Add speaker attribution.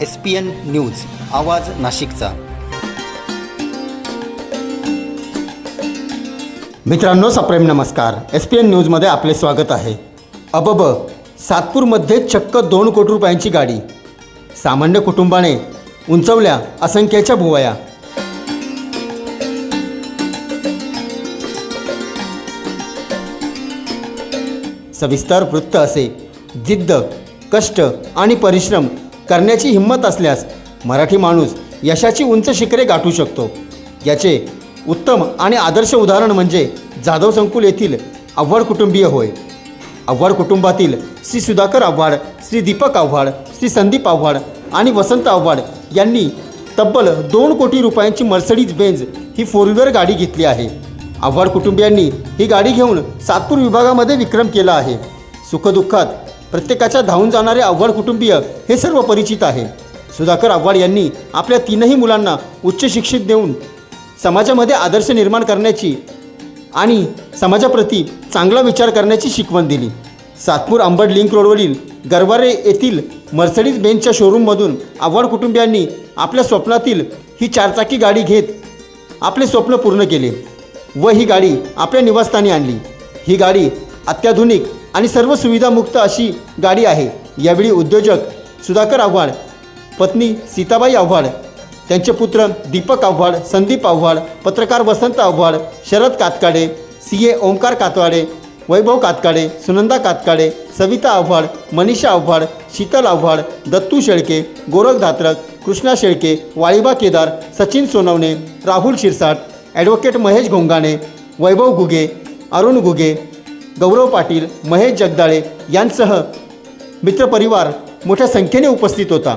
Speaker 1: S P N news आवाज नाशिकचा. मित्रांनो सप्रेम नमस्कार. एस पी एन न्यूजमध्ये आपले स्वागत आहे. अबब सातपूरमध्ये चक्क दोन कोटी रुपयांची गाडी. सामान्य कुटुंबाने उंचवल्या असंख्याच्या भुवया. सविस्तर वृत्त असे. जिद्द कष्ट आणि परिश्रम करण्याची हिंमत असल्यास मराठी माणूस यशाची उंच शिखरे गाठू शकतो. याचे उत्तम आणि आदर्श उदाहरण म्हणजे जाधव संकुल येथील आव्हाड कुटुंबीय होय. आव्हाड कुटुंबातील श्री सुधाकर आव्हाड श्री दीपक आव्हाड श्री संदीप आव्हाड आणि वसंत आव्हाड यांनी तब्बल दोन कोटी रुपयांची मर्सडीज बेंज ही फोर व्हीलर गाडी घेतली आहे. आव्हाड कुटुंबियांनी ही गाडी घेऊन सातपूर विभागामध्ये विक्रम केला आहे. सुखदुःखात प्रत्येकाच्या धावून जाणारे आव्हाड कुटुंबीय हे सर्व परिचित आहे. सुधाकर आव्हाड यांनी आपल्या तीनही मुलांना उच्च शिक्षित देऊन समाजामध्ये आदर्श निर्माण करण्याची आणि समाजाप्रती चांगला विचार करण्याची शिकवण दिली. सातपूर आंबड लिंक रोडवरील गरवारे येथील मर्सडीज बेंचच्या शोरूममधून आव्हाड कुटुंबियांनी आपल्या स्वप्नातील ही चारचाकी गाडी घेत आपले स्वप्न पूर्ण केले व ही गाडी आपल्या निवासस्थानी आणली. ही गाडी अत्याधुनिक आणि सर्व सुविधामुक्त अशी गाडी आहे. यावेळी उद्योजक सुधाकर आव्हाड पत्नी सीताबाई आव्हाड त्यांचे पुत्र दीपक आव्हाड संदीप आव्हाड पत्रकार Vasant Awhad Sharad Katkade C A Omkar Katwade Vaibhav Katkade Sunanda Katkade Savita Awhad Manisha Awhad Sheetal Awhad Dattu Shelke Gorakh Dhatrak Krishna Shelke Waliba Kedar Sachin Sonawane Rahul Shirsat advocate Mahesh Ghongane Vaibhav Ghuge Arun Ghuge Gaurav Patil Mahesh Jagdale यांसह मित्रपरिवार मोठ्या संख्येने उपस्थित होता.